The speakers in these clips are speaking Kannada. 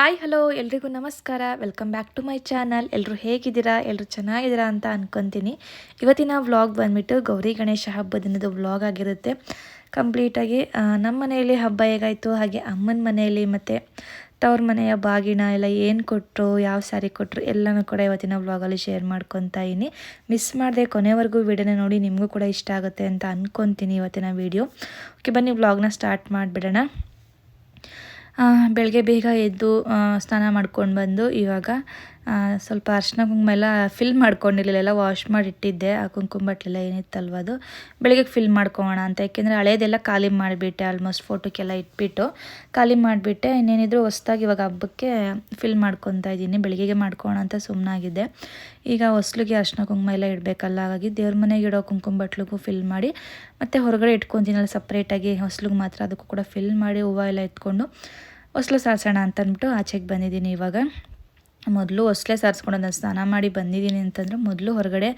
ಹಾಯ್, ಹಲೋ, ಎಲ್ರಿಗೂ ನಮಸ್ಕಾರ. Welcome back to my channel ಎಲ್ಲರೂ ಹೇಗಿದ್ದೀರಾ? ಎಲ್ಲರೂ ಚೆನ್ನಾಗಿದ್ದೀರಾ ಅಂತ ಅಂದ್ಕೊತೀನಿ ಇವತ್ತಿನ ವ್ಲಾಗ್ ಬಂದ್ಬಿಟ್ಟು ಗೌರಿ ಗಣೇಶ ಹಬ್ಬ ದಿನದ ವ್ಲಾಗ್ ಆಗಿರುತ್ತೆ. ಕಂಪ್ಲೀಟಾಗಿ ನಮ್ಮ ಮನೆಯಲ್ಲಿ ಹಬ್ಬ ಹೇಗಾಯಿತು? ಹಾಗೆ ಅಮ್ಮನ ಮನೆಯಲ್ಲಿ ಮತ್ತು ತವ್ರ ಮನೆಯ ಬಾಗಿನ ಎಲ್ಲ ಏನು ಕೊಟ್ಟರು ಯಾವ ಸ್ಯಾರಿ ಕೊಟ್ಟರು ಎಲ್ಲನೂ ಕೂಡ ಇವತ್ತಿನ ವ್ಲಾಗಲ್ಲಿ ಶೇರ್ ಮಾಡ್ಕೊತಾ ಮಿಸ್ ಮಾಡದೆ ಕೊನೆವರೆಗೂ ವಿಡಿಯೋನ ನೋಡಿ ನಿಮಗೂ ಕೂಡ ಇಷ್ಟ ಆಗುತ್ತೆ ಅಂತ ಅನ್ಕೊತೀನಿ ಇವತ್ತಿನ ವಿಡಿಯೋ ಓಕೆ ಬನ್ನಿ ವ್ಲಾಗ್ನ ಸ್ಟಾರ್ಟ್ ಮಾಡಿಬಿಡೋಣ. ಬೆಳಗ್ಗೆ ಬೇಗ ಎದ್ದು ಸ್ನಾನ ಮಾಡ್ಕೊಂಡು ಬಂದು ಇವಾಗ ಸ್ವಲ್ಪ ಅರ್ಶಿನ ಕುಂಕುಮ ಎಲ್ಲ ಫಿಲ್ ಮಾಡ್ಕೊಂಡಿರಲಿಲ್ಲ, ಎಲ್ಲ ವಾಶ್ ಮಾಡಿ ಇಟ್ಟಿದ್ದೆ ಆ ಕುಂಕುಮ ಬಟ್ಲೆಲ್ಲ ಏನಿತ್ತಲ್ವ ಅದು. ಬೆಳಗ್ಗೆ ಫಿಲ್ ಮಾಡ್ಕೊಳ್ಳೋಣ ಅಂತ. ಯಾಕೆಂದರೆ ಹಳೇದೆಲ್ಲ ಖಾಲಿ ಮಾಡಿಬಿಟ್ಟೆ ಆಲ್ಮೋಸ್ಟ್ ಫೋಟೋಕ್ಕೆಲ್ಲ ಇಟ್ಬಿಟ್ಟು. ಖಾಲಿ ಮಾಡಿಬಿಟ್ಟೆ, ಇನ್ನೇನಿದ್ರು ಹೊಸ್ದಾಗಿ ಇವಾಗ ಹಬ್ಬಕ್ಕೆ ಫಿಲ್ ಮಾಡ್ಕೊತಾ ಇದ್ದೀನಿ. ಬೆಳಗ್ಗೆಗೆ ಮಾಡ್ಕೋಣ ಅಂತ ಸುಮ್ಮನಾಗಿದ್ದೆ ಈಗ ಹೊಸ್ಲಿಗೆ ಅರ್ಶಿನ ಕುಂಕುಮ ಎಲ್ಲ ಇಡಬೇಕಲ್ಲ, ಹಾಗಾಗಿ ದೇವ್ರ ಮನೆಗೆ ಇಡೋ ಕುಂಕುಮ ಬಟ್ಲಿಗೂ ಫಿಲ್ ಮಾಡಿ, ಮತ್ತು ಹೊರಗಡೆ ಇಟ್ಕೊತೀನಲ್ಲ ಸಪ್ರೇಟಾಗಿ ಹೊಸ್ಲಿಗೆ ಮಾತ್ರ ಅದಕ್ಕೂ ಕೂಡ ಫಿಲ್ ಮಾಡಿ ಹೂವು ಎಲ್ಲ ಎತ್ಕೊಂಡು ಹೊಸ್ಲು ಸಾರಿಸೋಣ ಅಂತ ಅಂದ್ಬಿಟ್ಟು ಆಚೆಗೆ ಬಂದಿದ್ದೀನಿ ಇವಾಗ. ಮೊದಲು ಹೊಸ್ಲೆ ಸಾರಿಸ್ಕೊಂಡು ನಾನು ಸ್ನಾನ ಮಾಡಿ ಬಂದಿದ್ದೀನಿ ಅಂತಂದರೆ ಮೊದಲು ಹೊರಗಡೆ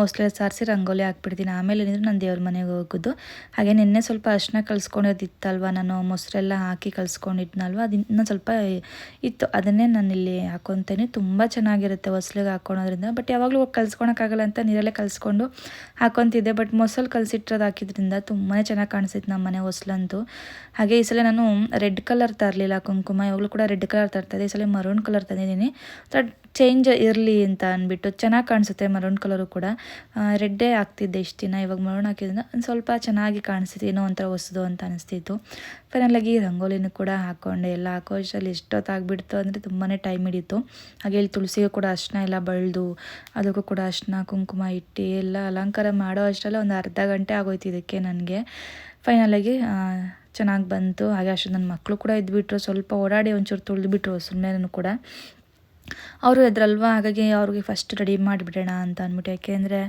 ಹೊಸ್ಲೆ ಸಾರಿಸಿ ರಂಗೋಲಿ ಹಾಕ್ಬಿಡ್ತೀನಿ. ಆಮೇಲೆ ಏನಿದ್ರು ನಾನು ದೇವ್ರ ಮನೆಗೆ ಹೋಗೋದು. ಹಾಗೆ ನಿನ್ನೆ ಸ್ವಲ್ಪ ಅರ್ಶಿನ ಕಳ್ಸ್ಕೊಂಡಿದ್ದಿತ್ತಲ್ವ, ನಾನು ಮೊಸರೆಲ್ಲ ಹಾಕಿ ಕಳ್ಸ್ಕೊಂಡಿದ್ನಲ್ವ ಅದು ಇನ್ನೂ ಸ್ವಲ್ಪ ಇತ್ತು. ಅದನ್ನೇ ನಾನು ಇಲ್ಲಿ ಹಾಕೊತೇನೆ. ತುಂಬ ಚೆನ್ನಾಗಿರುತ್ತೆ ಹೊಸ್ಲಿಗೆ ಹಾಕ್ಕೊಳೋದ್ರಿಂದ ಬಟ್ ಯಾವಾಗಲೂ ಕಲ್ಸ್ಕೊಳಕ್ಕಾಗಲ್ಲ ಅಂತ ನೀರಲ್ಲೇ ಕಲಿಸ್ಕೊಂಡು ಹಾಕೊತಿದ್ದೆ. ಬಟ್ ಮೊಸಲು ಕಲಸಿಟ್ಟಿರೋದು ಹಾಕಿದ್ರಿಂದ ತುಂಬಾ ಚೆನ್ನಾಗಿ ಕಾಣಿಸಿತ್ತು ನಮ್ಮ ಮನೆ ಹೊಸ್ಲಂತೂ. ಹಾಗೆ ಈ ಸಲ ನಾನು ರೆಡ್ ಕಲರ್ ತರಲಿಲ್ಲ, ಕುಂಕುಮ. ಯಾವಾಗಲೂ ಕೂಡ ರೆಡ್ ಕಲರ್ ತರ್ತಾಯಿದ್ದೆ ಈ ಸಲ ಮರೂನ್ ಕಲರ್ ತಂದಿದ್ದೀನಿ. ಚೇಂಜ್ ಇರಲಿ ಅಂತ ಅಂದ್ಬಿಟ್ಟು ಚೆನ್ನಾಗಿ ಕಾಣಿಸುತ್ತೆ ಮರೂನ್ ಕಲರು ಕೂಡ. ರೆಡ್ಡೇ ಆಗ್ತಿದ್ದೆ ಇಷ್ಟು ದಿನ, ಇವಾಗ ಮರೂನ್ ಹಾಕಿದ್ರಿಂದ ಒಂದು ಸ್ವಲ್ಪ ಚೆನ್ನಾಗಿ ಕಾಣಿಸ್ತಿತ್ತು ಏನೋ ಒಂಥರ ಹೊಸದು ಅಂತ ಅನಿಸ್ತಿತ್ತು. ಫೈನಲಾಗಿ ರಂಗೋಲಿನೂ ಕೂಡ ಹಾಕ್ಕೊಂಡೆ ಎಲ್ಲ ಹಾಕೋ ಅಷ್ಟರಲ್ಲಿ ಎಷ್ಟೊತ್ತಾಗ್ಬಿಡ್ತು ಅಂದರೆ ತುಂಬಾ ಟೈಮ್ ಹಿಡಿಯಿತು ಹಾಗೆ ಇಲ್ಲಿ ತುಳಸಿಗೂ ಕೂಡ ಅರ್ಶನ ಎಲ್ಲ ಬಳ್ದು, ಅದಕ್ಕೂ ಕೂಡ ಅರ್ಶನ, ಕುಂಕುಮ ಇಟ್ಟು ಎಲ್ಲ ಅಲಂಕಾರ ಮಾಡೋ ಅಷ್ಟರಲ್ಲಿ ಒಂದು ಅರ್ಧ ಗಂಟೆ ಆಗೋಯ್ತು ಇದಕ್ಕೆ ನನಗೆ. ಫೈನಲಾಗಿ ಚೆನ್ನಾಗಿ ಬಂತು. ಹಾಗೆ ಅಷ್ಟು ನನ್ನ ಮಕ್ಕಳು ಕೂಡ ಇದ್ಬಿಟ್ರು, ಸ್ವಲ್ಪ ಓಡಾಡಿ ಒಂಚೂರು ತುಳಿದ್ಬಿಟ್ರು ಸುಮ್ಮನೆ ಕೂಡ. ಅವರು ಎದ್ರಲ್ವಾ? ಹಾಗಾಗಿ ಅವ್ರಿಗೆ ಫಸ್ಟ್ ರೆಡಿ ಮಾಡಿಬಿಡೋಣ ಅಂತ ಅಂದ್ಬಿಟ್ಟು. ಯಾಕೆಂದರೆ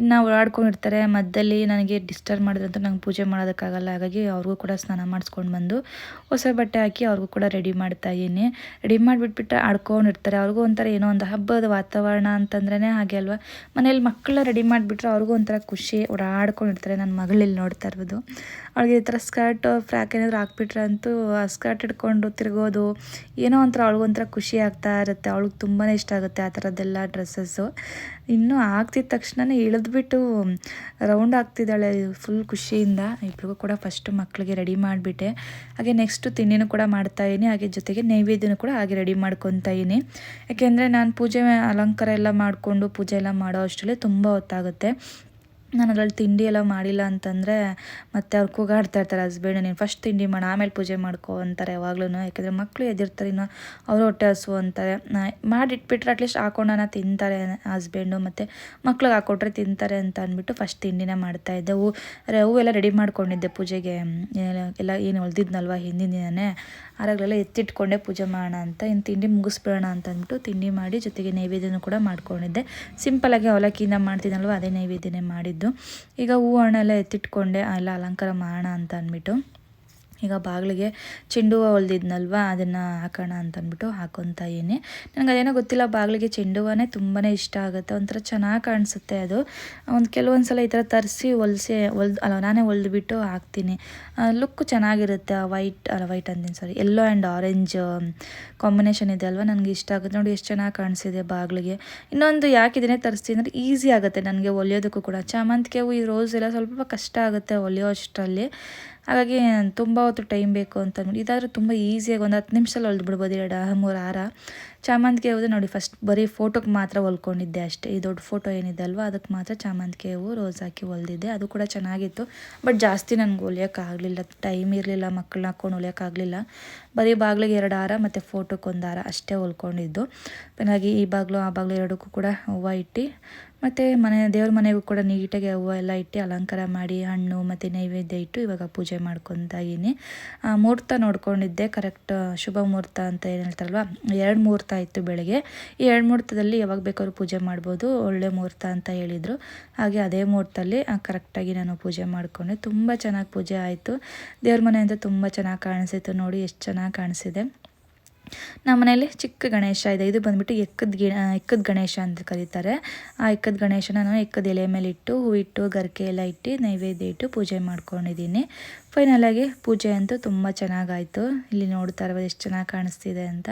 ಇನ್ನು ಓಡಾಡ್ಕೊಂಡಿರ್ತಾರೆ ಮಧ್ಯದಲ್ಲಿ ನನಗೆ ಡಿಸ್ಟರ್ಬ್ ಮಾಡಿದ್ರಂತೂ ನಂಗೆ ಪೂಜೆ ಮಾಡೋದಕ್ಕಾಗಲ್ಲ. ಹಾಗಾಗಿ ಅವ್ರಿಗೂ ಕೂಡ ಸ್ನಾನ ಮಾಡಿಸ್ಕೊಂಡು ಬಂದು ಹೊಸ ಬಟ್ಟೆ ಹಾಕಿ ಅವ್ರಿಗೂ ಕೂಡ ರೆಡಿ ಮಾಡ್ತಾ ಇದ್ದೀನಿ. ರೆಡಿ ಮಾಡಿಬಿಟ್ಬಿಟ್ಟು ಆಡ್ಕೊಂಡಿರ್ತಾರೆ. ಅವ್ರಿಗೂ ಒಂಥರ ಏನೋ ಒಂದು ಹಬ್ಬದ ವಾತಾವರಣ ಅಂತಂದ್ರೇ ಹಾಗೆ ಅಲ್ವಾ? ಮನೇಲಿ ಮಕ್ಕಳ ರೆಡಿ ಮಾಡಿಬಿಟ್ರೆ ಅವ್ರಿಗೂ ಒಂಥರ ಖುಷಿ. ಓಡಾಡ್ಕೊಂಡಿರ್ತಾರೆ ನನ್ನ ಮಗಳಲ್ಲಿ ನೋಡ್ತಾ ಇರ್ಬೋದು ಅವಳಿಗೆ ಈ ಥರ ಸ್ಕರ್ಟ್ ಫ್ರಾಕ್ ಏನಾದರೂ ಹಾಕ್ಬಿಟ್ರೆ ಅಂತೂ ಆ ಸ್ಕರ್ಟ್ ಹಿಡ್ಕೊಂಡು ತಿರ್ಗೋದು ಏನೋ ಒಂಥರ ಅವ್ಳಿಗೊಂಥರ ಖುಷಿ ಆಗ್ತಾ ಇರುತ್ತೆ. ಅವಳಿಗೆ ತುಂಬಾ ಇಷ್ಟ ಆಗುತ್ತೆ ಆ ಥರದ್ದೆಲ್ಲ ಡ್ರೆಸ್ಸಸ್ಸು. ಇನ್ನು ಆಗ್ತಿದ್ದ ತಕ್ಷಣನೇ ಇಳಿದ್ಬಿಟ್ಟು ರೌಂಡ್ ಆಗ್ತಿದ್ದಾಳೆ ಫುಲ್ ಖುಷಿಯಿಂದ. ಇಬ್ರಿಗೂ ಕೂಡ ಫಸ್ಟು ಮಕ್ಕಳಿಗೆ ರೆಡಿ ಮಾಡಿಬಿಟ್ಟೆ. ಹಾಗೆ ನೆಕ್ಸ್ಟು ತಿಂಡಿನೂ ಕೂಡ ಮಾಡ್ತಾಯಿದ್ದೀನಿ ಹಾಗೆ ಜೊತೆಗೆ ನೈವೇದ್ಯನೂ ಕೂಡ ಹಾಗೆ ರೆಡಿ ಮಾಡ್ಕೊತಾ ಇದ್ದೀನಿ. ಯಾಕೆಂದರೆ ನಾನು ಪೂಜೆ ಅಲಂಕಾರ ಎಲ್ಲ ಮಾಡಿಕೊಂಡು ಪೂಜೆ ಎಲ್ಲ ಮಾಡೋ ಅಷ್ಟರಲ್ಲಿ ತುಂಬ ಹೊತ್ತಾಗುತ್ತೆ. ನಾನು ಅದ್ರಲ್ಲಿ ತಿಂಡಿ ಎಲ್ಲ ಮಾಡಿಲ್ಲ ಅಂತಂದರೆ ಮತ್ತೆ ಅವ್ರು ಕೂಗಾಡ್ತಾ ಇರ್ತಾರೆ ಹಸ್ಬೆಂಡ್ ನೀನು ಫಸ್ಟ್ ತಿಂಡಿ ಮಾಡು, ಆಮೇಲೆ ಪೂಜೆ ಮಾಡ್ಕೊ ಅಂತಾರೆ ಯಾವಾಗ್ಲೂ ಯಾಕೆಂದರೆ ಮಕ್ಕಳು ಎದ್ದಿರ್ತಾರೆ ಇನ್ನು ಅವ್ರ ಹೊಟ್ಟೆ ಹಸು ಅಂತಾರೆ. ಮಾಡಿಟ್ಬಿಟ್ರೆ ಅಟ್ಲೀಸ್ಟ್ ಹಾಕೊಂಡನ ತಿಂತಾರೆ ಹಸ್ಬೆಂಡು ಮತ್ತು ಮಕ್ಳಿಗೆ ಹಾಕ್ಕೊಟ್ರೆ ತಿಂತಾರೆ ಅಂತ ಅಂದ್ಬಿಟ್ಟು ಫಸ್ಟ್ ತಿಂಡಿನ ಮಾಡ್ತಾಯಿದ್ದೆ ಹೂ, ಅರೆ ಹೂವೆಲ್ಲ ರೆಡಿ ಮಾಡ್ಕೊಂಡಿದ್ದೆ ಪೂಜೆಗೆ. ಎಲ್ಲ- ಎಲ್ಲ ಏನು ಹೊಲ್ದಿದ್ನಲ್ವ ಹಿಂದಿನ ದಿನವೇ ಆರಾಗಲೆಲ್ಲ ಎತ್ತಿಟ್ಕೊಂಡೆ ಪೂಜೆ ಮಾಡೋಣ ಅಂತ, ಇನ್ನು ತಿಂಡಿ ಮುಗಿಸ್ಬಿಡೋಣ ಅಂತ ಅಂದ್ಬಿಟ್ಟು ತಿಂಡಿ ಮಾಡಿ ಜೊತೆಗೆ ನೈವೇದ್ಯನೂ ಕೂಡ ಮಾಡ್ಕೊಂಡಿದ್ದೆ. ಸಿಂಪಲಾಗಿ ಅವಲಕ್ಕಿಯಿಂದ ಮಾಡ್ತೀನಲ್ವ, ಅದೇ ನೈವೇದ್ಯನೇ ಮಾಡಿದ್ದು. ಈಗ ಹೂ ಹಣ್ಣೆಲ್ಲ ಎತ್ತಿಟ್ಕೊಂಡೆ ಎಲ್ಲ ಅಲಂಕಾರ ಮಾಡೋಣ ಅಂತ ಅಂದ್ಬಿಟ್ಟು. ಈಗ ಬಾಗಿಲಿಗೆ ಚೆಂಡು ಹೂವು ಹೊಲ್ದಿದ್ನಲ್ವ, ಅದನ್ನು ಹಾಕೋಣ ಅಂತಂದ್ಬಿಟ್ಟು ಹಾಕೊತಾ ಇದ್ದೀನಿ. ನನಗೆ ಅದೇನೋ ಗೊತ್ತಿಲ್ಲ, ಬಾಗಿಲಿಗೆ ಚೆಂಡು ಹೂವನೇ ತುಂಬಾ ಇಷ್ಟ ಆಗುತ್ತೆ. ಒಂಥರ ಚೆನ್ನಾಗಿ ಕಾಣಿಸುತ್ತೆ ಅದು. ಒಂದು ಕೆಲವೊಂದು ಸಲ ಈ ಥರ ತರಿಸಿ ಹೊಲಿಸಿ, ಹೊಲ್ದು, ಅಲ್ಲ, ನಾನೇ ಹೊಲ್ದುಬಿಟ್ಟು ಹಾಕ್ತೀನಿ. ಲುಕ್ ಚೆನ್ನಾಗಿರುತ್ತೆ. ವೈಟ್, ಅಲ್ಲ, ವೈಟ್ ಅಂತೀನಿ sorry yellow and orange combination ಇದೆ ಅಲ್ವಾ? ನನಗೆ ಇಷ್ಟ ಆಗುತ್ತೆ. ನೋಡಿ, ಎಷ್ಟು ಚೆನ್ನಾಗಿ ಕಾಣಿಸಿದೆ ಬಾಗಿಲಿಗೆ. ಇನ್ನೊಂದು ಯಾಕೆ ಇದನ್ನೇ ತರಿಸ್ತೀನಿ ಅಂದರೆ ಈಸಿ ಆಗುತ್ತೆ. ನನಗೆ ಹೊಲಿಯೋದಕ್ಕೂ ಕೂಡ. ಚಾಮಂತಿಗೆ ಹೂವು ಈ ರೋಸ್ ಎಲ್ಲ ಸ್ವಲ್ಪ ಕಷ್ಟ ಆಗುತ್ತೆ ಹೊಲಿಯೋ ಅಷ್ಟರಲ್ಲಿ. ಹಾಗಾಗಿ ತುಂಬ ಹೊತ್ತು ಟೈಮ್ ಬೇಕು ಅಂತ ಅಂದ್ಬಿಟ್ಟು, ಇದಾದರೆ ತುಂಬ ಈಸಿಯಾಗಿ ಒಂದು ಹತ್ತು ನಿಮಿಷದಲ್ಲಿ ಹೊಲ್ದು ಬಿಡ್ಬೋದು ಎರಡು ಮೂರು ಹಾರ. ಚಾಮಂತಿಗೆ ಹೂವು ನೋಡಿ ಫಸ್ಟ್ ಬರೀ ಫೋಟೋಗೆ ಮಾತ್ರ ಹೊಲ್ಕೊಂಡಿದ್ದೆ ಅಷ್ಟೇ. ಈ ದೊಡ್ಡ ಫೋಟೋ ಏನಿದೆ ಅಲ್ವಾ ಅದಕ್ಕೆ ಮಾತ್ರ ಚಾಮಂತಿಗೆ ಹೂವು ರೋಸ್ ಹಾಕಿ ಹೊಲ್ದಿದ್ದೆ. ಅದು ಕೂಡ ಚೆನ್ನಾಗಿತ್ತು. ಬಟ್ ಜಾಸ್ತಿ ನನಗೆ ಹೊಲಿಯೋಕ್ಕಾಗಲಿಲ್ಲ ಟೈಮ್ ಇರಲಿಲ್ಲ ಮಕ್ಕಳನ್ನ ಹಾಕೊಂಡು ಹೊಲಿಯೋಕ್ಕಾಗಲಿಲ್ಲ ಬರೀ ಬಾಗಿಲಿಗೆ ಎರಡು ಹಾರ ಮತ್ತು ಫೋಟೋಕ್ಕೆ ಒಂದು ಹಾರ ಅಷ್ಟೇ ಹೊಲ್ಕೊಂಡಿದ್ದು. ಹಾಗಾಗಿ ಈ ಬಾಗಿಲು, ಆ ಬಾಗಿಲು ಎರಡಕ್ಕೂ ಕೂಡ ಹೂವು ಇಟ್ಟು ಮತ್ತು ಮನೆ, ದೇವ್ರ ಮನೆಗೂ ಕೂಡ ನೀಟಾಗಿ ಹೂವು ಎಲ್ಲ ಇಟ್ಟು ಅಲಂಕಾರ ಮಾಡಿ ಹಣ್ಣು ಮತ್ತು ನೈವೇದ್ಯ ಇಟ್ಟು ಇವಾಗ ಪೂಜೆ ಮಾಡ್ಕೊತಾ ಮುಹೂರ್ತ ನೋಡ್ಕೊಂಡಿದ್ದೆ ಕರೆಕ್ಟ್ ಶುಭ ಮುಹೂರ್ತ ಅಂತ ಏನು ಹೇಳ್ತಾರಲ್ವ? ಎರಡು ಮುಹೂರ್ತ ಇತ್ತು ಬೆಳಗ್ಗೆ. ಈ ಎರಡು ಮುಹೂರ್ತದಲ್ಲಿ ಯಾವಾಗ ಬೇಕಾದ್ರೂ ಪೂಜೆ ಮಾಡ್ಬೋದು, ಒಳ್ಳೆ ಮುಹೂರ್ತ ಅಂತ ಹೇಳಿದರು. ಹಾಗೆ ಅದೇ ಮುಹೂರ್ತದಲ್ಲಿ ಕರೆಕ್ಟಾಗಿ ನಾನು ಪೂಜೆ ಮಾಡಿಕೊಂಡೆ. ತುಂಬ ಚೆನ್ನಾಗಿ ಪೂಜೆ ಆಯಿತು. ದೇವ್ರ ಮನೆ ಅಂತ ತುಂಬ ಚೆನ್ನಾಗಿ ಕಾಣಿಸಿತ್ತು ನೋಡಿ, ಎಷ್ಟು ಚೆನ್ನಾಗಿ ಕಾಣಿಸಿದೆ. ನಮ್ಮ ಮನೆಯಲ್ಲಿ ಚಿಕ್ಕ ಗಣೇಶ ಇದೆ. ಇದು ಬಂದ್ಬಿಟ್ಟು ಎಕ್ಕದ ಗಿ ಎಕ್ಕದ ಗಣೇಶ ಅಂತ ಕರೀತಾರೆ. ಆ ಎಕ್ಕದ ಗಣೇಶನ ನಾನು ಎಕ್ಕದ ಎಲೆ ಮೇಲೆ ಇಟ್ಟು ಹೂವಿಟ್ಟು, ಗರಿಕೆ ಎಲ್ಲ ಇಟ್ಟು ನೈವೇದ್ಯ ಇಟ್ಟು ಪೂಜೆ ಮಾಡ್ಕೊಂಡಿದ್ದೀನಿ. ಫೈನಲಾಗಿ ಪೂಜೆ ಅಂತೂ ತುಂಬ ಚೆನ್ನಾಗಾಯಿತು. ಇಲ್ಲಿ ನೋಡ್ತಾ ಇರ್ಬೋದು ಎಷ್ಟು ಚೆನ್ನಾಗಿ ಕಾಣಿಸ್ತಿದೆ ಅಂತ.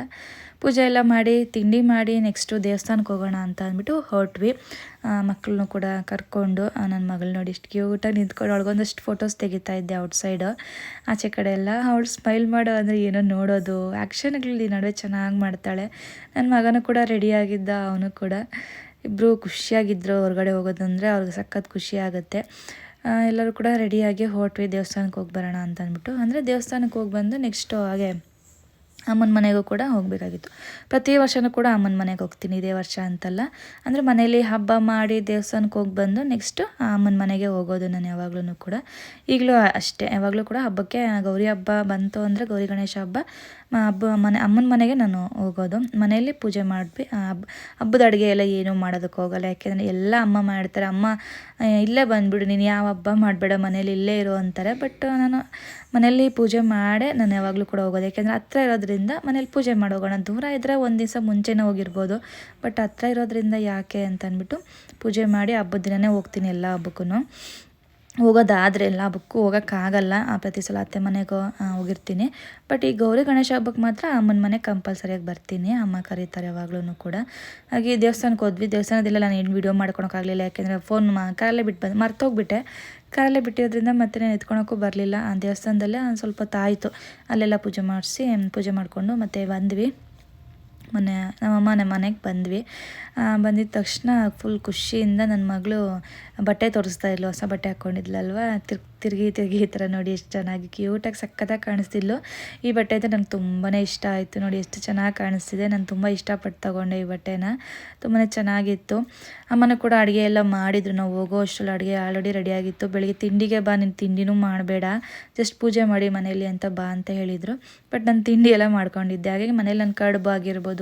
ಪೂಜೆ ಎಲ್ಲ ಮಾಡಿ, ತಿಂಡಿ ಮಾಡಿ ನೆಕ್ಸ್ಟು ದೇವಸ್ಥಾನಕ್ಕೆ ಹೋಗೋಣ ಅಂತ ಅಂದ್ಬಿಟ್ಟು ಹೊರಟ್ವಿ. ಮಕ್ಕಳನ್ನು ಕೂಡ ಕರ್ಕೊಂಡು ನನ್ನ ಮಗಳು ನೋಡಿ ಇಷ್ಟು ಕ್ಯೂಟಾಗಿ ನಿಂತ್ಕೊಂಡು ಅವಳಿಗೊಂದಷ್ಟು ಫೋಟೋಸ್ ತೆಗಿತಾ ಇದ್ದೆ ಔಟ್ಸೈಡು ಆಚೆ ಕಡೆ ಎಲ್ಲ ಅವಳು ಸ್ಮೈಲ್ ಮಾಡೋ ಅಂದರೆ ಏನೋ ನೋಡೋದು. ಆ್ಯಕ್ಷನ್ಗಳು ಈ ನಡುವೆ ಚೆನ್ನಾಗಿ ಮಾಡ್ತಾಳೆ. ನನ್ನ ಮಗನೂ ಕೂಡ ರೆಡಿಯಾಗಿದ್ದ ಅವನು ಕೂಡ. ಇಬ್ಬರು ಖುಷಿಯಾಗಿದ್ದರು ಹೊರಗಡೆ ಹೋಗೋದಂದರೆ ಅವ್ರಿಗೆ ಸಖತ್ ಖುಷಿ ಆಗುತ್ತೆ. ಎಲ್ಲರೂ ಕೂಡ ರೆಡಿಯಾಗಿ ಹೊರಟ್ವಿ, ದೇವಸ್ಥಾನಕ್ಕೆ ಹೋಗಿ ಬರೋಣ ಅಂತ ಅಂದ್ಬಿಟ್ಟು ಅಂದರೆ ದೇವಸ್ಥಾನಕ್ಕೆ ಹೋಗಿ ಬಂದು ನೆಕ್ಸ್ಟು ಹಾಗೆ ಅಮ್ಮನ ಮನೆಗೂ ಕೂಡ ಹೋಗಬೇಕಾಗಿತ್ತು. ಪ್ರತಿ ವರ್ಷವೂ ಕೂಡ ಅಮ್ಮನ ಮನೆಗೆ ಹೋಗ್ತೀನಿ, ಇದೇ ವರ್ಷ ಅಂತಲ್ಲ. ಅಂದರೆ ಮನೇಲಿ ಹಬ್ಬ ಮಾಡಿ ದೇವಸ್ಥಾನಕ್ಕೆ ಹೋಗಿ ಬಂದು ನೆಕ್ಸ್ಟು ಅಮ್ಮನ ಮನೆಗೆ ಹೋಗೋದು ನಾನು ಯಾವಾಗ್ಲೂ ಕೂಡ. ಈಗಲೂ ಅಷ್ಟೇ, ಯಾವಾಗಲೂ ಕೂಡ ಹಬ್ಬಕ್ಕೆ ಗೌರಿ ಹಬ್ಬ ಬಂತು ಅಂದರೆ ಗೌರಿ ಗಣೇಶ ಹಬ್ಬ. ಹಬ್ಬ, ಮನೆ, ಅಮ್ಮನ ಮನೆಗೆ ನಾನು ಹೋಗೋದು. ಮನೆಯಲ್ಲಿ ಪೂಜೆ ಮಾಡಿ ಹಬ್ಬ ಹಬ್ಬದ ಅಡುಗೆ ಎಲ್ಲ ಏನೂ ಮಾಡೋದಕ್ಕೆ ಹೋಗಲ್ಲ. ಯಾಕೆಂದರೆ ಎಲ್ಲ ಅಮ್ಮ ಮಾಡ್ತಾರೆ. ಅಮ್ಮ ಇಲ್ಲೇ ಬಂದುಬಿಡು, ನೀನು ಯಾವ ಹಬ್ಬ ಮಾಡಬೇಡ ಮನೇಲಿ ಇಲ್ಲೇ ಇರು ಅಂತಾರೆ. ಬಟ್ ನಾನು ಮನೆಯಲ್ಲಿ ಪೂಜೆ ಮಾಡೇ ನಾನು ಯಾವಾಗಲೂ ಕೂಡ ಹೋಗೋದು. ಯಾಕೆಂದರೆ ಹತ್ರ ಇರೋದ್ರಿಂದ ಮನೇಲಿ ಪೂಜೆ ಮಾಡೋಗೋಣ. ದೂರ ಇದ್ದರೆ ಒಂದು ದಿವಸ ಮುಂಚೆನೇ ಹೋಗಿರ್ಬೋದು. ಬಟ್ ಹತ್ರ ಇರೋದ್ರಿಂದ ಯಾಕೆ ಅಂತ ಅಂದ್ಬಿಟ್ಟು ಪೂಜೆ ಮಾಡಿ ಹಬ್ಬದ ದಿನವೇ ಹೋಗ್ತೀನಿ ಎಲ್ಲ ಹಬ್ಬಕ್ಕೂ ಹೋಗೋದಾದರೆ ಎಲ್ಲ ಹಬ್ಬಕ್ಕೂ ಹೋಗೋಕ್ಕಾಗಲ್ಲ ಪ್ರತಿ ಸಲ ಅತ್ತೆ ಮನೆಗೂ ಹೋಗಿರ್ತೀನಿ. ಬಟ್ ಈ ಗೌರಿ ಗಣೇಶ ಹಬ್ಬಕ್ಕೆ ಮಾತ್ರ ಅಮ್ಮನ ಮನೆ ಕಂಪಲ್ಸರಿಯಾಗಿ ಬರ್ತೀನಿ. ಅಮ್ಮ ಕರೀತಾರೆ ಯಾವಾಗ್ಲೂ ಕೂಡ. ಹಾಗೆ ದೇವಸ್ಥಾನಕ್ಕೆ ಹೋದ್ವಿ. ದೇವಸ್ಥಾನದಲ್ಲ ನಾನು ಏನು ವೀಡಿಯೋ ಮಾಡ್ಕೊಳಕ್ಕಾಗಲಿಲ್ಲ ಯಾಕೆಂದರೆ ಫೋನ್ ಮಾ ಕಾರಲ್ಲೇ ಬಿಟ್ಟು ಬಂದು, ಮರ್ತೋಗ್ಬಿಟ್ಟೆ. ಕಾರಲ್ಲೇ ಬಿಟ್ಟಿರೋದ್ರಿಂದ ಮತ್ತೆ ನಾನು ಎತ್ಕೊಳಕ್ಕೂ ಬರಲಿಲ್ಲ. ಆ ದೇವಸ್ಥಾನದಲ್ಲೇ ಒಂದು ಸ್ವಲ್ಪ ತಾಯಿತು. ಅಲ್ಲೆಲ್ಲ ಪೂಜೆ ಮಾಡಿಸಿ ಪೂಜೆ ಮಾಡಿಕೊಂಡು ಮತ್ತೆ ಬಂದ್ವಿ. ಮೊನ್ನೆ ನಮ್ಮ ಮನೆಗೆ ಬಂದ್ವಿ. ಬಂದಿದ್ದ ತಕ್ಷಣ ಫುಲ್ ಖುಷಿಯಿಂದ ನನ್ನ ಮಗಳು ಬಟ್ಟೆ ತೋರಿಸ್ತಾ ಇದ್ಲು, ಹೊಸ ಬಟ್ಟೆ ಹಾಕ್ಕೊಂಡಿದ್ಲಲ್ವ ತಿರ್, ತಿರುಗಿ ತಿರುಗಿ ಈ ಥರ ನೋಡಿ ಎಷ್ಟು ಚೆನ್ನಾಗಿ ಕ್ಯೂಟಾಗಿ ಸಕ್ಕತ್ತಾಗಿ ಕಾಣಿಸ್ತಿದ್ಲು. ಈ ಬಟ್ಟೆ ಅಂತ ನಂಗೆ ತುಂಬಾ ಇಷ್ಟ ಆಯಿತು ನೋಡಿ, ಎಷ್ಟು ಚೆನ್ನಾಗಿ ಕಾಣಿಸ್ತಿದೆ. ನಾನು ತುಂಬ ಇಷ್ಟಪಟ್ಟು ತೊಗೊಂಡೆ ಈ ಬಟ್ಟೆನ. ತುಂಬಾ ಚೆನ್ನಾಗಿತ್ತು. ಅಮ್ಮನ ಕೂಡ ಅಡುಗೆ ಎಲ್ಲ ಮಾಡಿದ್ರು. ನಾವು ಹೋಗೋ ಅಷ್ಟರಲ್ಲಿ ಅಡುಗೆ ಆಲ್ರೆಡಿ ರೆಡಿಯಾಗಿತ್ತು ಬೆಳಿಗ್ಗೆ ತಿಂಡಿಗೆ ಬಾ, ನೀನು ತಿಂಡಿನೂ ಮಾಡಬೇಡ. ಜಸ್ಟ್ ಪೂಜೆ ಮಾಡಿ ಮನೇಲಿ ಅಂತ ಬಾ ಅಂತ ಹೇಳಿದರು. ಬಟ್ ನಾನು ತಿಂಡಿ ಎಲ್ಲ ಮಾಡ್ಕೊಂಡಿದ್ದೆ. ಹಾಗಾಗಿ ಮನೇಲಿ ನನ್ನ ಕಡುಬು ಆಗಿರ್ಬೋದು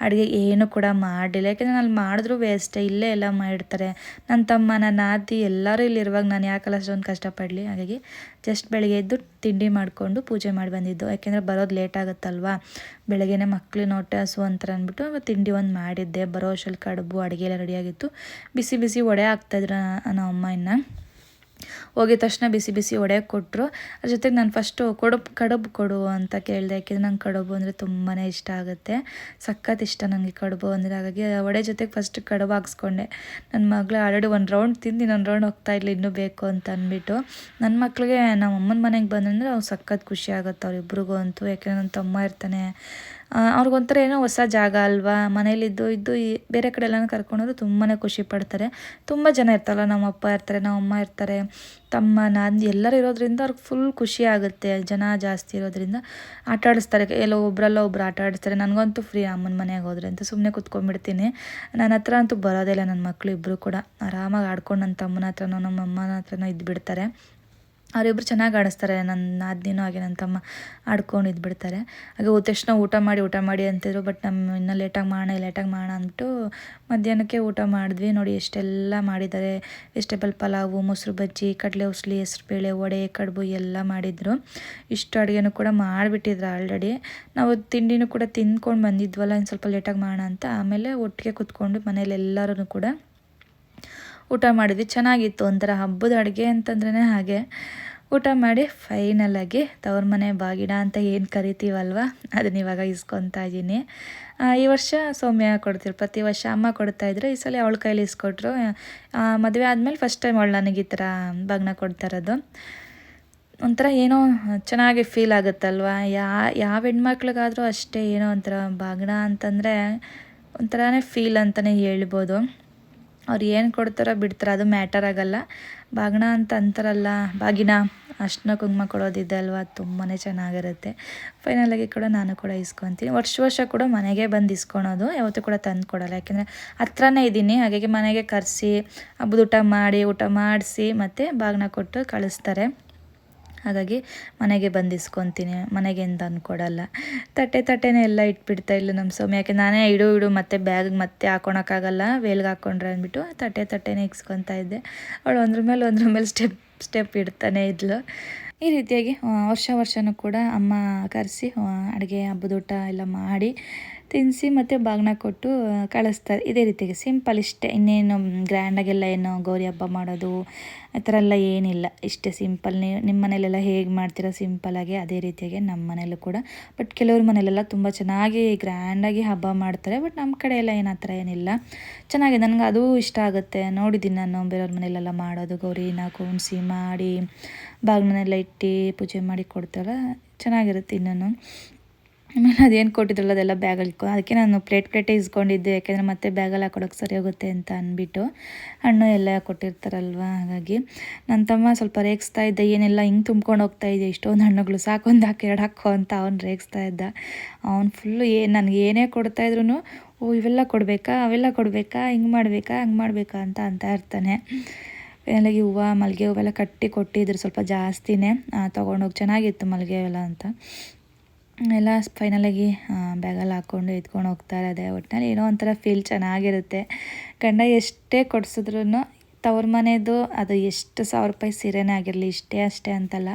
ಅಡುಗೆ ಏನು ಕೂಡ ಮಾಡಿಲ್ಲ ಯಾಕೆಂದರೆ ನಾನು ಮಾಡಿದ್ರೂ ವೇಸ್ಟೇ ಇಲ್ಲೇ ಎಲ್ಲ ಮಾಡಿರ್ತಾರೆ. ನನ್ನ ತಮ್ಮ ನನ್ನ ಆತಿ ಎಲ್ಲರೂ ಇಲ್ಲಿರುವಾಗ ನಾನು ಯಾಕಲ್ಲ ಅಷ್ಟೊಂದು ಕಷ್ಟಪಡಲಿ. ಹಾಗಾಗಿ ಜಸ್ಟ್ ಬೆಳಗ್ಗೆ ಎದ್ದು ತಿಂಡಿ ಮಾಡಿಕೊಂಡು ಪೂಜೆ ಮಾಡಿ ಬಂದಿದ್ದು. ಯಾಕೆಂದರೆ ಬರೋದು ಲೇಟ್ ಆಗುತ್ತಲ್ವಾ? ಬೆಳಗ್ಗೆನೇ ಮಕ್ಳಿನ ಹೊಟ್ಟೆ ಹಸು ಅಂತಾರೆ ಅಂದ್ಬಿಟ್ಟು ತಿಂಡಿ ಒಂದು ಮಾಡಿದ್ದೆ. ಬರೋ ಅಷ್ಟಲ್ಲಿ ಕಡುಬು, ಅಡುಗೆ ಎಲ್ಲ ರೆಡಿಯಾಗಿತ್ತು ಬಿಸಿ ಬಿಸಿ ಒಡೆ ಹಾಕ್ತಾಯಿದ್ರು ನಮ್ಮ ಅಮ್ಮ ಇನ್ನು. ಹೋಗಿದ ತಕ್ಷಣ ಬಿಸಿ ಬಿಸಿ ಒಡೆ ಕೊಟ್ಟರು ಅದ್ರ ಜೊತೆಗೆ ನಾನು ಫಸ್ಟು ಕೊಡಬು, ಕಡುಬು ಕೊಡು ಅಂತ ಕೇಳಿದೆ. ಯಾಕೆಂದರೆ ನಂಗೆ ಕಡುಬು ಅಂದರೆ ತುಂಬಾ ಇಷ್ಟ ಆಗುತ್ತೆ. ಸಖತ್ ಇಷ್ಟ ನನಗೆ ಕಡುಬು ಅಂದರೆ ಹಾಗಾಗಿ ಒಡೆ ಜೊತೆಗೆ ಫಸ್ಟ್ ಕಡುಬು ಹಾಕ್ಸ್ಕೊಂಡೆ. ನನ್ನ ಮಗಳು ಆಲ್ರೆಡಿ ಒಂದು ರೌಂಡ್ ತಿಂದು ಇನ್ನೊಂದು ರೌಂಡ್ ಹೋಗ್ತಾ ಇಲ್ಲ ಇನ್ನೂ ಬೇಕು ಅಂತ ಅಂದ್ಬಿಟ್ಟು. ನನ್ನ ಮಕ್ಳಿಗೆ ನಮ್ಮ ಅಮ್ಮನ ಮನೆಗೆ ಬಂದಂದರೆ ಅವ್ರು ಸಖತ್ ಖುಷಿ ಆಗುತ್ತೆ ಅವ್ರಿಬ್ರಿಗೂ ಅಂತೂ. ಯಾಕೆಂದರೆ ನನ್ನ ತಮ್ಮ ಇರ್ತಾನೆ. ಅವ್ರಿಗೊಂಥರ ಏನೋ ಹೊಸ ಜಾಗ ಅಲ್ವಾ? ಮನೇಲಿದ್ದು ಇದ್ದು ಈ ಬೇರೆ ಕಡೆ ಎಲ್ಲ ಕರ್ಕೊಂಡೋದ್ರೆ ತುಂಬಾ ಖುಷಿ ಪಡ್ತಾರೆ. ತುಂಬ ಜನ ಇರ್ತಾರಲ್ಲ ನಮ್ಮ ಅಪ್ಪ ಇರ್ತಾರೆ ನಮ್ಮ ಅಮ್ಮ ಇರ್ತಾರೆ, ತಮ್ಮ ನಾನು ಎಲ್ಲರೂ ಇರೋದ್ರಿಂದ ಅವ್ರಿಗೆ ಫುಲ್ ಖುಷಿ ಆಗುತ್ತೆ. ಜನ ಜಾಸ್ತಿ ಇರೋದ್ರಿಂದ ಆಟ ಆಡಿಸ್ತಾರೆ. ಎಲ್ಲೋ ಒಬ್ಬರಲ್ಲ ಒಬ್ರು ಆಟ ಆಡಿಸ್ತಾರೆ. ನನಗಂತೂ ಫ್ರೀ ಅಮ್ಮನ ಮನೆಗೆ ಹೋದ್ರೆ ಅಂತ ಸುಮ್ಮನೆ ಕುತ್ಕೊಂಡ್ಬಿಡ್ತೀನಿ. ನನ್ನ ಹತ್ರ ಅಂತೂ ಬರೋದೇ ಇಲ್ಲ. ನನ್ನ ಮಕ್ಕಳು ಇಬ್ಬರು ಕೂಡ ಆರಾಮಾಗಿ ಆಡ್ಕೊಂಡು ನನ್ನ ತಮ್ಮನ ಹತ್ರನೋ ನಮ್ಮ ಅಮ್ಮನ ಹತ್ರನೋ ಇದ್ದುಬಿಡ್ತಾರೆ ಅವರಿಬ್ಬರು ಚೆನ್ನಾಗಿ ಆಡಿಸ್ತಾರೆ. ನನ್ನ ನಾದಿನಿನೂ ಹಾಗೆ ನನ್ನ ತಮ್ಮ ಆಡ್ಕೊಂಡು ಇದ್ಬಿಡ್ತಾರೆ. ಹಾಗೆ ಹೋದ ತಕ್ಷಣ ಊಟ ಮಾಡಿ ಊಟ ಮಾಡಿ ಅಂತಿದ್ರು ಬಟ್ ನಮ್ಮ ಇನ್ನೂ ಲೇಟಾಗಿ ಮಾಡೋಣ ಲೇಟಾಗಿ ಮಾಡೋಣ ಅಂದ್ಬಿಟ್ಟು ಮಧ್ಯಾಹ್ನಕ್ಕೆ ಊಟ ಮಾಡಿದ್ವಿ. ನೋಡಿ ಎಷ್ಟೆಲ್ಲ ಮಾಡಿದ್ದಾರೆ. ವೆಜಿಟೇಬಲ್ ಪಲಾವು, ಮೊಸರು ಬಜ್ಜಿ, ಕಡಲೆ ಉಸ್ಲಿ ಬೇಳೆ ವಡೆ, ಕಡುಬು ಎಲ್ಲ ಮಾಡಿದರು. ಇಷ್ಟು ಅಡುಗೆನೂ ಕೂಡ ಮಾಡಿಬಿಟ್ಟಿದ್ರು ಆಲ್ರೆಡಿ ನಾವು ತಿಂಡಿನೂ ಕೂಡ ತಿಂದ್ಕೊಂಡು ಬಂದಿದ್ವಲ್ಲ ಇನ್ನು ಸ್ವಲ್ಪ ಲೇಟಾಗಿ ಮಾಡೋಣ ಅಂತ. ಆಮೇಲೆ ಒಟ್ಟಿಗೆ ಕೂತ್ಕೊಂಡು ಮನೇಲಿ ಎಲ್ಲರೂ ಕೂಡ ಊಟ ಮಾಡಿದ್ವಿ. ಚೆನ್ನಾಗಿತ್ತು ಒಂಥರ ಹಬ್ಬದ ಅಡುಗೆ ಅಂತಂದ್ರೇ ಹಾಗೆ. ಊಟ ಮಾಡಿ ಫೈನಲಾಗಿ ತವ್ರ ಮನೆ ಬಾಗಿಡ ಅಂತ ಏನು ಕರಿತೀವಲ್ವ? ಅದನ್ನ ಇವಾಗ ಇಸ್ಕೊತಾ ಇದ್ದೀನಿ ಈ ವರ್ಷ ಸೌಮ್ಯ ಕೊಡ್ತೀವಿ ಪ್ರತಿ ವರ್ಷ ಅಮ್ಮ ಕೊಡ್ತಾಯಿದ್ರು ಈ ಸಲ ಅವಳ ಕೈಲಿ ಇಸ್ಕೊಟ್ರು. ಮದುವೆ ಆದಮೇಲೆ ಫಸ್ಟ್ ಟೈಮ್ ಅವಳು ನನಗೆ ಈ ಥರ ಬಾಗ್ನ ಕೊಡ್ತಾ ಇರೋದು. ಒಂಥರ ಏನೋ ಚೆನ್ನಾಗಿ ಫೀಲ್ ಆಗುತ್ತಲ್ವ? ಯಾ, ಯಾವ ಹೆಣ್ಮಕ್ಳಿಗಾದರೂ ಅಷ್ಟೇ ಏನೋ ಒಂಥರ ಬಾಗ್ನ ಅಂತಂದರೆ ಒಂಥರನೇ ಫೀಲ್ ಅಂತಲೇ ಹೇಳ್ಬೋದು. ಅವ್ರು ಏನು ಕೊಡ್ತಾರೋ ಬಿಡ್ತಾರೆ, ಅದು ಮ್ಯಾಟರ್ ಆಗಲ್ಲ. ಬಾಗಿನ ಅಂತ ಅಂತಾರಲ್ಲ ಬಾಗಿನ ಅಷ್ಟನ್ನ ಕುಂಕುಮ ಕೊಡೋದಿದೆ ಅಲ್ವಾ ತುಂಬಾ ಚೆನ್ನಾಗಿರುತ್ತೆ. ಫೈನಲಾಗಿ ಕೂಡ ನಾನು ಕೂಡ ಇಸ್ಕೊತೀನಿ. ವರ್ಷ ವರ್ಷ ಕೂಡ ಮನೆಗೆ ಬಂದು ಇಸ್ಕೊಳೋದು, ಯಾವತ್ತೂ ಕೂಡ ತಂದು ಕೊಡೋಲ್ಲ. ಯಾಕೆಂದರೆ ಹತ್ರನೇ ಇದ್ದೀನಿ, ಹಾಗಾಗಿ ಮನೆಗೆ ಕರೆಸಿ, ಹಬ್ಬದ ಊಟ ಮಾಡಿ, ಊಟ ಮಾಡಿಸಿ ಮತ್ತು ಬಾಗಿನ ಕೊಟ್ಟು ಕಳಿಸ್ತಾರೆ. ಹಾಗಾಗಿ ಮನೆಗೆ ಬಂದಿಸ್ಕೊತೀನಿ, ಮನೆಗೆ ಅಂತ ಅಂದ್ಕೊಡಲ್ಲ ತಟ್ಟೆ ತಟ್ಟೆನೇ ಎಲ್ಲ ಇಟ್ಬಿಡ್ತಾ ಇಲ್ಲ ನಮ್ಮ ಸೌಮ್ಯ. ಯಾಕೆ ನಾನೇ ಇಡು ಇಡು ಮತ್ತೆ ಬ್ಯಾಗ್ ಮತ್ತೆ ಹಾಕೊಳಕ್ಕಾಗಲ್ಲ ವೇಲ್ಗೆ ಹಾಕ್ಕೊಂಡ್ರೆ ಅಂದ್ಬಿಟ್ಟು ತಟ್ಟೆ ತಟ್ಟೆನೇ ಇಕ್ಸ್ಕೊತಾ ಇದ್ದೆ. ಅವಳು ಒಂದ್ರ ಮೇಲೆ ಒಂದ್ರ ಮೇಲೆ ಸ್ಟೆಪ್ ಸ್ಟೆಪ್ ಇಡ್ತಾನೆ ಇದ್ಲು. ಈ ರೀತಿಯಾಗಿ ವರ್ಷ ವರ್ಷನೂ ಕೂಡ ಅಮ್ಮ ಕರೆಸಿ ಅಡುಗೆ ಹಬ್ಬದೂಟ ಎಲ್ಲ ಮಾಡಿ ತಿನ್ನಿಸಿ ಮತ್ತು ಬಾಗಿನ ಕೊಟ್ಟು ಕಳಿಸ್ತಾರೆ. ಇದೇ ರೀತಿಗೆ ಸಿಂಪಲ್ ಇಷ್ಟೇ. ಇನ್ನೇನು ಗ್ರ್ಯಾಂಡಾಗೆಲ್ಲ ಏನು ಗೌರಿ ಹಬ್ಬ ಮಾಡೋದು, ಆ ಥರ ಎಲ್ಲ ಏನಿಲ್ಲ. ಇಷ್ಟೇ ಸಿಂಪಲ್. ನೀವು, ನಿಮ್ಮ ಮನೇಲೆಲ್ಲ ಹೇಗೆ ಮಾಡ್ತೀರಾ ಸಿಂಪಲಾಗಿ ಅದೇ ರೀತಿಯಾಗಿ ನಮ್ಮ ಮನೇಲೂ ಕೂಡ. ಬಟ್ ಕೆಲವ್ರ ಮನೇಲೆಲ್ಲ ತುಂಬ ಚೆನ್ನಾಗಿ ಗ್ರ್ಯಾಂಡಾಗಿ ಹಬ್ಬ ಮಾಡ್ತಾರೆ. ಬಟ್ ನಮ್ಮ ಕಡೆ ಎಲ್ಲ ಏನು, ಆ ಥರ ಏನಿಲ್ಲ. ಚೆನ್ನಾಗಿದೆ. ನನಗೆ ಅದು ಇಷ್ಟ ಆಗುತ್ತೆ. ನೋಡಿದ್ದೀನಿ ನಾನು ಬೇರೆಯವ್ರ ಮನೇಲೆಲ್ಲ ಮಾಡೋದು. ಗೌರಿನ ಕೂಣಿಸಿ ಮಾಡಿ ಬಾಗಿಲನ್ನೆಲ್ಲ ಇಟ್ಟು ಪೂಜೆ ಮಾಡಿ ಕೊಡ್ತಾರೆ ಚೆನ್ನಾಗಿರುತ್ತೆ ಇನ್ನೂ. ಆಮೇಲೆ ಅದೇನು ಕೊಟ್ಟಿದ್ರಲ್ಲ, ಅದೆಲ್ಲ ಬ್ಯಾಗಲ್ಲಿ ಇಟ್ಕೊ ಅದಕ್ಕೆ ನಾನು ಪ್ಲೇಟ್ ಪ್ಲೇಟೇ ಇಸ್ಕೊಂಡಿದ್ದೆ, ಯಾಕೆಂದರೆ ಮತ್ತೆ ಬ್ಯಾಗಲ್ಲಿ ಹಾಕೊಡೋಕೆ ಸರಿ ಹೋಗುತ್ತೆ ಅಂತ ಅಂದ್ಬಿಟ್ಟು ಹಣ್ಣು ಎಲ್ಲ ಕೊಟ್ಟಿರ್ತಾರಲ್ವ, ಹಾಗಾಗಿ ನನ್ನ ತಮ್ಮ ಸ್ವಲ್ಪ ರೇಗಿಸ್ತಾ ಇದ್ದೆ, ಏನೆಲ್ಲ ಹಿಂಗೆ ತುಂಬ್ಕೊಂಡು ಹೋಗ್ತಾ ಇದೆ ಇಷ್ಟೊಂದು ಹಣ್ಣುಗಳು ಸಾಕು ಒಂದು ಹಾಕಿ, ಎರಡು ಹಾಕೋ ಅಂತ ಅವ್ನು ರೇಗಿಸ್ತಾ ಇದ್ದ. ಅವ್ನು ಫುಲ್ಲು ಏ ನನಗೆ ಏನೇ ಕೊಡ್ತಾಯಿದ್ರು ಓ, ಇವೆಲ್ಲ ಕೊಡಬೇಕಾ, ಅವೆಲ್ಲ ಕೊಡಬೇಕಾ, ಹಿಂಗೆ ಮಾಡಬೇಕಾ, ಹಂಗೆ ಮಾಡಬೇಕಾ ಅಂತ ಅಂತ ಇರ್ತಾನೆ. ಫೈನಲಾಗಿ ಹೂವು, ಮಲ್ಲಿಗೆ ಹೂವೆಲ್ಲ ಕಟ್ಟಿ ಕೊಟ್ಟಿದ್ರು ಸ್ವಲ್ಪ ಜಾಸ್ತಿನೇ ತೊಗೊಂಡೋಗಿ ಚೆನ್ನಾಗಿತ್ತು ಮಲ್ಲಿಗೆ ಹೂವೆಲ್ಲ ಅಂತ. ಎಲ್ಲ ಫೈನಲಾಗಿ ಬ್ಯಾಗಲ್ಲಿ ಹಾಕ್ಕೊಂಡು ಎತ್ಕೊಂಡು ಹೋಗ್ತಾ ಇರೋದೆ ಒಟ್ಟಿನಲ್ಲಿ ಏನೋ ಒಂಥರ ಫೀಲ್ ಚೆನ್ನಾಗಿರುತ್ತೆ. ಗಂಡ ಎಷ್ಟೇ ಕೊಡಿಸಿದ್ರು ತವ್ರ ಮನೆಯದು ಅದು ಎಷ್ಟು ಸಾವಿರ ರೂಪಾಯಿ ಸೀರೆನೇ ಆಗಿರಲಿ, ಇಷ್ಟೇ ಅಷ್ಟೇ ಅಂತಲ್ಲ,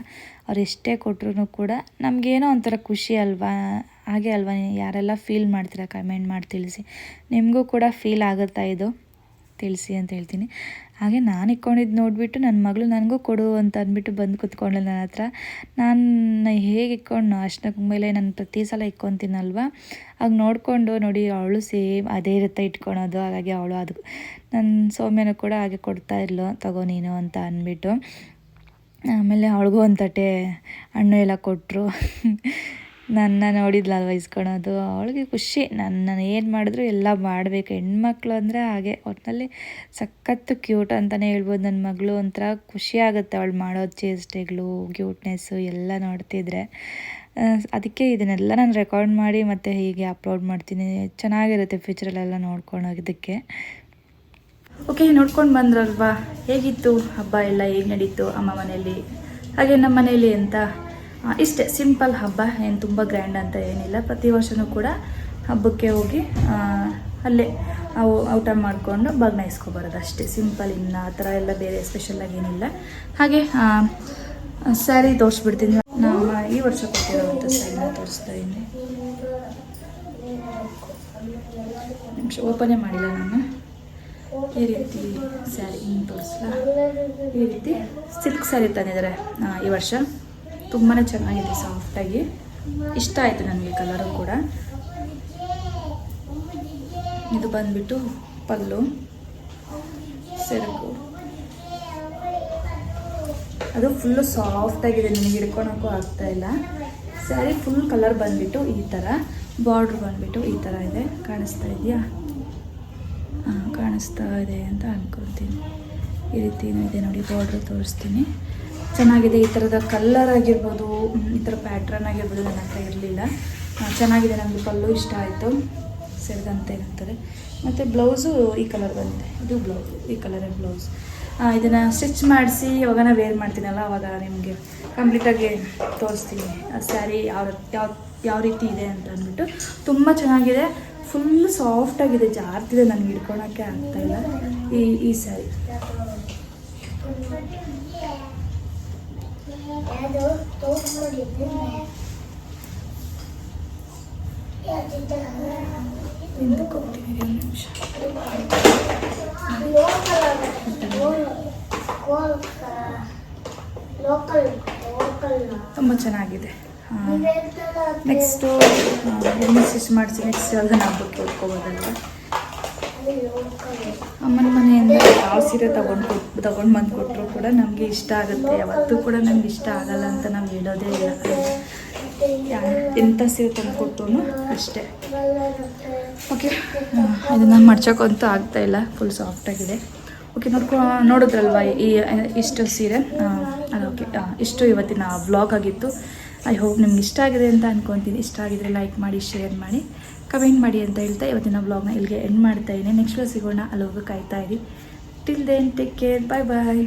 ಅವ್ರು ಎಷ್ಟೇ ಕೊಟ್ರು ಕೂಡ ನಮಗೇನೋ ಒಂಥರ ಖುಷಿ ಅಲ್ವಾ? ಹಾಗೆ ಅಲ್ವಾ? ಯಾರೆಲ್ಲ ಫೀಲ್ ಮಾಡ್ತೀರಾ? ಕಮೆಂಟ್ ಮಾಡಿ ತಿಳಿಸಿ. ನಿಮಗೂ ಕೂಡ ಫೀಲ್ ಆಗುತ್ತಾ ಇದು? ತಿಳಿಸಿ ಅಂತ ಹೇಳ್ತೀನಿ. ಹಾಗೆ ನಾನು ಇಟ್ಕೊಂಡಿದ್ದು ನೋಡಿಬಿಟ್ಟು ನನ್ನ ಮಗಳು ನನಗೂ ಕೊಡು ಅಂತ ಅಂದ್ಬಿಟ್ಟು ಬಂದು ಕೂತ್ಕೊಂಡ್ಳು ನನ್ನ ಹತ್ರ. ನಾನು ಹೇಗೆ ಇಟ್ಕೊಂಡು ಅಷ್ಟಕ್ಕೆ ಮೇಲೆ ನಾನು ಪ್ರತಿ ಸಲ ಇಟ್ಕೊತೀನಲ್ವ? ಆಗ ನೋಡಿಕೊಂಡು ನೋಡಿ ಅವಳು ಸೇಮ್ ಅದೇ ಇರುತ್ತೆ ಇಟ್ಕೊಳೋದು, ಹಾಗಾಗಿ ಅವಳು ಅದು ನನ್ನ ಸೌಮ್ಯನೂ ಕೂಡ ಹಾಗೆ ಕೊಡ್ತಾ ಇರಲು ತಗೋ ನೀನು ಅಂತ ಅಂದ್ಬಿಟ್ಟು. ಆಮೇಲೆ ಅವಳಿಗೂ ಒಂದು ತಟ್ಟೆ ಹಣ್ಣು ಎಲ್ಲ ಕೊಟ್ಟರು ನನ್ನ ನೋಡಿದ್ಲಲ್ವ ಇಸ್ಕೊಳೋದು? ಅವಳಿಗೆ ಖುಷಿ. ನನ್ನ ಏನು ಮಾಡಿದ್ರು ಎಲ್ಲ ಮಾಡಬೇಕು. ಹೆಣ್ಮಕ್ಳು ಅಂದರೆ ಹಾಗೆ. ಒಟ್ಟಿನಲ್ಲಿ ಸಖತ್ತು ಕ್ಯೂಟ್ ಅಂತಲೇ ಹೇಳ್ಬೋದು. ನನ್ನ ಮಗಳು ಒಂಥರ ಖುಷಿ ಆಗುತ್ತೆ ಅವಳು ಮಾಡೋ ಚೇಷ್ಟೆಗಳು ಕ್ಯೂಟ್ನೆಸ್ಸು ಎಲ್ಲ ನೋಡ್ತಿದ್ರೆ. ಅದಕ್ಕೆ ಇದನ್ನೆಲ್ಲ ನಾನು ರೆಕಾರ್ಡ್ ಮಾಡಿ ಮತ್ತು ಹೀಗೆ ಅಪ್ಲೋಡ್ ಮಾಡ್ತೀನಿ. ಚೆನ್ನಾಗಿರುತ್ತೆ ಫ್ಯೂಚರಲ್ಲೆಲ್ಲ ನೋಡ್ಕೊಳೋದಕ್ಕೆ ಓಕೆ ನೋಡ್ಕೊಂಡು ಬಂದ್ರಲ್ವಾ? ಹೇಗಿತ್ತು? ಹಬ್ಬ ಎಲ್ಲ ಹೇಗೆ ನಡೀತು ಅಮ್ಮ ಮನೆಯಲ್ಲಿ ಹಾಗೆ ನಮ್ಮ ಮನೆಯಲ್ಲಿ ಅಂತ ಇಷ್ಟೇ, ಸಿಂಪಲ್ ಹಬ್ಬ, ಏನು ತುಂಬ ಗ್ರ್ಯಾಂಡ್ ಅಂತ ಏನಿಲ್ಲ. ಪ್ರತಿ ವರ್ಷವೂ ಕೂಡ ಹಬ್ಬಕ್ಕೆ ಹೋಗಿ ಅಲ್ಲೇ ಅವು ಊಟ ಮಾಡಿಕೊಂಡು ಬಗ್ನಾಯಿಸ್ಕೊಬಾರದು ಅಷ್ಟೇ. ಸಿಂಪಲ್ ಇನ್ನು ಆ ಥರ ಎಲ್ಲ ಬೇರೆ ಸ್ಪೆಷಲಾಗಿ ಏನಿಲ್ಲ. ಹಾಗೆ ಸ್ಯಾರಿ ತೋರಿಸ್ಬಿಡ್ತೀನಿ. ನಾವು ಈ ವರ್ಷ ಕೊಟ್ಟಿರೋವಂಥ ಸ್ಯಾರಿನ ತೋರಿಸ್ತಾ ಇದ್ದೀನಿ. ನಿಮಿಷ, ಓಪನೇ ಮಾಡಿಲ್ಲ ನಾನು. ಈ ರೀತಿ ಸ್ಯಾರಿ ತೋರಿಸ್ಲಾ? ಈ ರೀತಿ ಸಿಲ್ಕ್ ಸ್ಯಾರಿ ತಂದಿದ್ದಾರೆ ಈ ವರ್ಷ. ತುಂಬಾ ಚೆನ್ನಾಗಿದೆ ಸಾಫ್ಟಾಗಿ ಇಷ್ಟ ಆಯಿತು ನನಗೆ ಕಲರು ಕೂಡ. ಇದು ಬಂದ್ಬಿಟ್ಟು ಪಲ್ಲು, ಸೆರಗು. ಅದು ಫುಲ್ಲು ಸಾಫ್ಟಾಗಿದೆ ನನಗೆ ಹಿಡ್ಕೊಳಕ್ಕೂ ಆಗ್ತಾ ಇಲ್ಲ. ಸ್ಯಾರಿ ಫುಲ್ ಕಲರ್ ಬಂದ್ಬಿಟ್ಟು ಈ ಥರ ಬಾರ್ಡ್ರ್ ಬಂದ್ಬಿಟ್ಟು ಈ ಥರ ಇದೆ. ಕಾಣಿಸ್ತಾ ಇದೆಯಾ? ಹಾಂ, ಕಾಣಿಸ್ತಾ ಇದೆ ಅಂತ ಅಂದ್ಕೊಳ್ತೀನಿ ಈ ರೀತಿ ಇದೆ ನೋಡಿ ಬಾರ್ಡ್ರ್ ತೋರಿಸ್ತೀನಿ. ಚೆನ್ನಾಗಿದೆ, ಈ ಥರದ ಕಲ್ಲರ್ ಆಗಿರ್ಬೋದು ಈ ಥರ ಪ್ಯಾಟ್ರನ್ ಆಗಿರ್ಬೋದು, ನನ್ನ ಹತ್ರ ಇರಲಿಲ್ಲ. ಚೆನ್ನಾಗಿದೆ ನನಗೆ ಪಲ್ಲು ಇಷ್ಟ ಆಯಿತು. ಸೇರಿದಂತೆ ಏನಂತಾರೆ ಮತ್ತು ಬ್ಲೌಸು ಈ ಕಲರ್ ಬಂದಿದೆ. ಇದು ಬ್ಲೌಸ್ ಈ ಕಲರೇ ಬ್ಲೌಸ್ ಇದನ್ನು ಸ್ಟಿಚ್ ಮಾಡಿಸಿ ಇವಾಗ ನಾನು ವೇರ್ ಮಾಡ್ತೀನಲ್ಲ, ಅವಾಗ ನಿಮಗೆ ಕಂಪ್ಲೀಟಾಗಿ ತೋರಿಸ್ತೀನಿ. ಆ ಸ್ಯಾರಿ ಯಾವ ಯಾವ ಯಾವ ರೀತಿ ಇದೆ ಅಂತ ಅಂದ್ಬಿಟ್ಟು. ತುಂಬ ಚೆನ್ನಾಗಿದೆ. ಫುಲ್ ಸಾಫ್ಟಾಗಿದೆ ಜಾರ್ತಿದೆ, ನನಗೆ ಹಿಡ್ಕೊಳಕ್ಕೆ ಆಗ್ತಾಯಿಲ್ಲ ಈ ಈ ಸ್ಯಾರಿ ತುಂಬ ಚೆನ್ನಾಗಿದೆ. ನೆಕ್ಸ್ಟು ಮಾಡಿಸಿ ನೆಕ್ಸ್ಟ್ ಅದನ್ನು ಹಬ್ಬಕ್ಕೆ ಉಟ್ಕೋಬೋದಲ್ವ? ಅಮ್ಮನ ಮನೆಯಿಂದ ಯಾವ ಸೀರೆ ತಗೊಂಡು ಕೊಟ್ಟು ತಗೊಂಡು ಬಂದು ಕೊಟ್ಟರು ಕೂಡ ನಮಗೆ ಇಷ್ಟ ಆಗುತ್ತೆ. ಯಾವತ್ತೂ ಕೂಡ ನಮ್ಗೆ ಇಷ್ಟ ಆಗಲ್ಲ ಅಂತ ನಾವು ಹೇಳೋದೇ ಇಲ್ಲ. ಎಂಥ ಸೀರೆ ತಂದು ಕೊಟ್ಟರು ಅಷ್ಟೇ. ಓಕೆ ಇದನ್ನು ಮಡ್ಚೋಕ್ಕಂತೂ ಇಲ್ಲ. ಫುಲ್ ಸಾಫ್ಟಾಗಿದೆ ಓಕೆ, ನೋಡ್ಕೊ, ನೋಡಿದ್ರಲ್ವ ಈ, ಇಷ್ಟು ಸೀರೆ? ಓಕೆ ಇಷ್ಟು ಇವತ್ತಿನ ಬ್ಲಾಗ್ ಆಗಿತ್ತು. ಐ ಹೋಪ್ ನಿಮ್ಗೆ ಇಷ್ಟ ಆಗಿದೆ ಅಂತ ಅನ್ಕೊತೀನಿ. ಇಷ್ಟ ಆಗಿದ್ರೆ ಲೈಕ್ ಮಾಡಿ ಶೇರ್ ಮಾಡಿ. ಕಮೆಂಟ್ ಮಾಡಿ ಅಂತ ಹೇಳ್ತಾ ಇವತ್ತಿನ ಬ್ಲಾಗ್ನ ಇಲ್ಲಿಗೆ ಎಂಡ್ ಮಾಡ್ತಾ ಇದ್ದೀನಿ. ನೆಕ್ಸ್ಟ್ ಸಿಗೋಣ ಅಲ್ಲಿವರೆಗೂ ಕಾಯ್ತಾ ಇರಿ. Till then take care bye bye